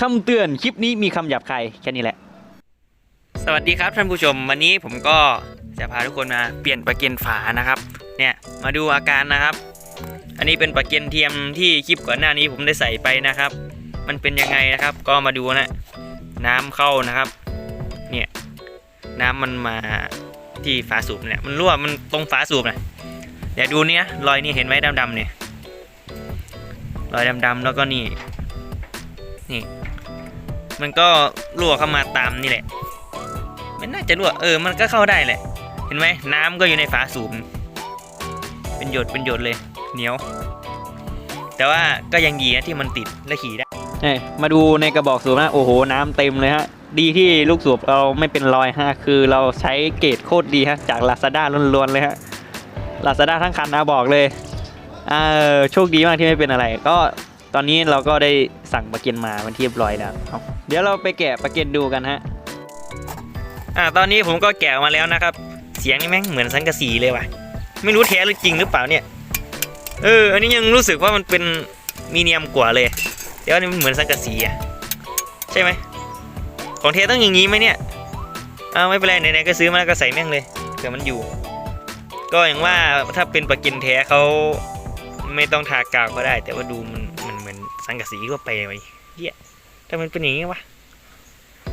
คำเตือนคลิปนี้มีคำหยาบคายแค่นี้แหละ สวัสดีครับท่านผู้ชม วันนี้ผมก็จะพาทุกคนมาเปลี่ยนประเกันฝานะครับ เนี่ยมาดูอาการนะครับ อันนี้เป็นประเกันเทียมที่คลิปก่อนหน้านี้ผมได้ใส่ไปนะครับ มันเป็นยังไงนะครับ ก็มาดูนะ น้ำเข้านะครับ เนี่ยน้ำมันมาที่ฝาสูบเนี่ยมันรั่วมันตรงฝาสูบนะเดี๋ยวดูเนี่ยรอยนี่เห็นไหมดำๆเนี่ยรอยดำๆแล้วก็นี่ นี่ มันก็รั่วเข้ามาตามนี่แหละ มันน่าจะรั่วเออ มันก็เข้าได้แหละ เห็นไหมน้ำก็อยู่ในฝาสูบเป็นหยดเป็นหยดเลย เหนียว แต่ว่าก็ยังดีนะที่มันติดและขี่ได้เนี่มาดูในกระบอกสูบนะโอ้โหน้ำเต็มเลยฮะดีที่ลูกสูบเราไม่เป็นรอยฮะคือเราใช้เกรดโคตรดีฮะจาก Lazada ล้วนๆเลยฮะ Lazada ทั้งคันนะบอกเลยเออโชคดีมากที่ไม่เป็นอะไร ก็ ตอนนี้เราก็ได้สั่งประเกันมาเป็นที่เรียบร้อยแล้วเอาเดี๋ยวเราไปแกะประเกันดูกันฮะอ่าตอนนี้ผมก็แกะออกมาแล้วนะครับ เสียงนี่แม่งเหมือนสังกะสีเลยว่ะ ไม่รู้แท้หรือจริงหรือเปล่าเนี่ยเอออันนี้ยังรู้สึกว่ามันเป็นมีเนียมกว่าเลยเดี๋ยวอันนี้มันเหมือนสังกะสีอะใช่ไหมของเทต้องอย่างนี้ไหมเนี่ยเอาไม่เป็นไรไหนๆก็ซื้อมาแล้วก็ใส่แม่งเลยเผื่อมันอยู่ ก็อย่างว่าถ้าเป็นปลากินแท้เขาไม่ต้องทากาวก็ได้ แต่ว่าดูมันมันเหมือน สังกะสีทั่วไปไว้เฮียถ้ามันเป็นอย่างนี้วะ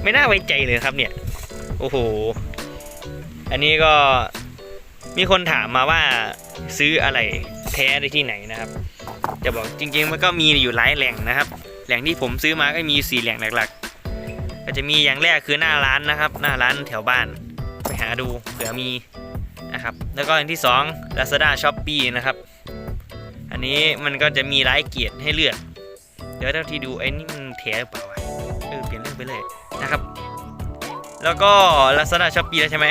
ไม่น่าไว้ใจเลยครับเนี่ย โอ้โห อันนี้ก็มีคนถามมาว่าซื้ออะไรแท้ได้ที่ไหนนะครับ จะบอกจริง ๆ มันก็มีอยู่หลายแหล่งนะครับ แหล่งที่ผมซื้อมาก็มีสี่แหล่งหลักๆ ก็จะมีอย่างแรกคือหน้าร้านนะครับ หน้าร้านแถวบ้าน ไปหาดูเผื่อมีนะครับ แล้วก็อย่างที่สอง Lazada Shopee นะครับ อันนี้มันก็จะมีหลายเกียรติให้เลือก เดี๋ยวเท่าที่ดูไอ้นี่มันแท้หรือเปล่าวะเออเปลี่ยนเรื่องไปเลยนะครับ แล้วก็ Lazada Shopee แล้วใช่ไหม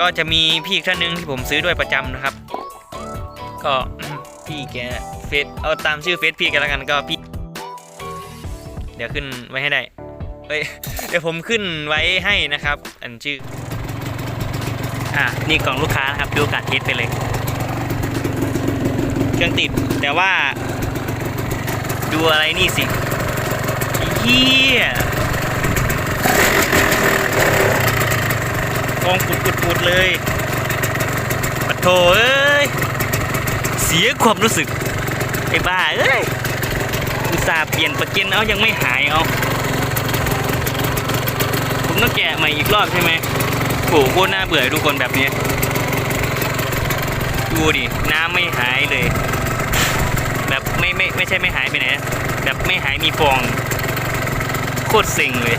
ก็จะมีพี่ท่านหนึงที่ผมซื้อด้วยประจำนะครับ ก็พี่แกเฟซเอาตามชื่อเฟซพี่แกันแล้วกันก็พี่ เดี๋ยวขึ้นไว้ให้ได้เฮ้ยเดี๋ยวผมขึ้นไว้ให้นะครับ อันชื่ออะนี่กล่องลูกค้านะครับดูการเทสไปเลย เครื่องติดแต่ว่า ดูอะไรนี่สิเฮียฟองปุดปุดปุดเลยปะโถเอ้ย เสียความรู้สึก ไอ้บ้าเอ้ย อุตส่าห์เปลี่ยนประเกันเอายังไม่หายเอาผมต้องแกะใหม่อีกรอบใช่ไหมโอ้โหโคตรน่าเบื่อทุกคนแบบนี้ ดูดิ น้ำไม่หายเลย ไม่ไม่ไม่ใช่ไม่หายไปไหนนะแบบไม่หายมีฟองโคตรเซ็งเลย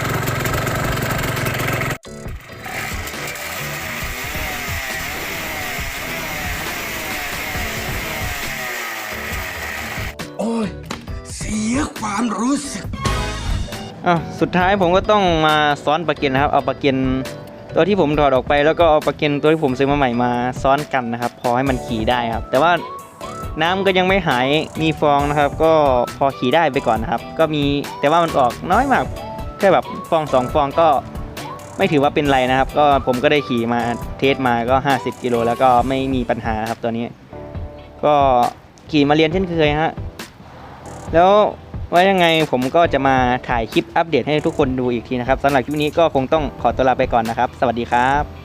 โอ้ยเสียความรู้สึกอะสุดท้ายผมก็ต้องมาซ้อนประเกันนะครับ เอาประเกันตัวที่ผมถอดออกไปแล้วก็เอาประเกันตัวที่ผมซื้อมาใหม่มาซ้อนกันนะครับ พอให้มันขี่ได้ครับ แต่ว่า น้ำก็ยังไม่หายมีฟองนะครับ ก็พอขี่ได้ไปก่อนนะครับ ก็มีแต่ว่ามันออกน้อยมากแค่แบบฟองสองฟองก็ไม่ถือว่าเป็นไรนะครับ ก็ผมก็ได้ขี่มาเทสมาก็ 50กิโลแล้วก็ไม่มีปัญหาครับตัวนี้ ก็ขี่มาเรียนเช่นเคยฮะแล้วว่ายังไงผมก็จะมาถ่ายคลิปอัปเดตให้ทุกคนดูอีกทีนะครับสำหรับคลิปนี้ก็คงต้องขอตัวลาไปก่อนนะครับ สวัสดีครับ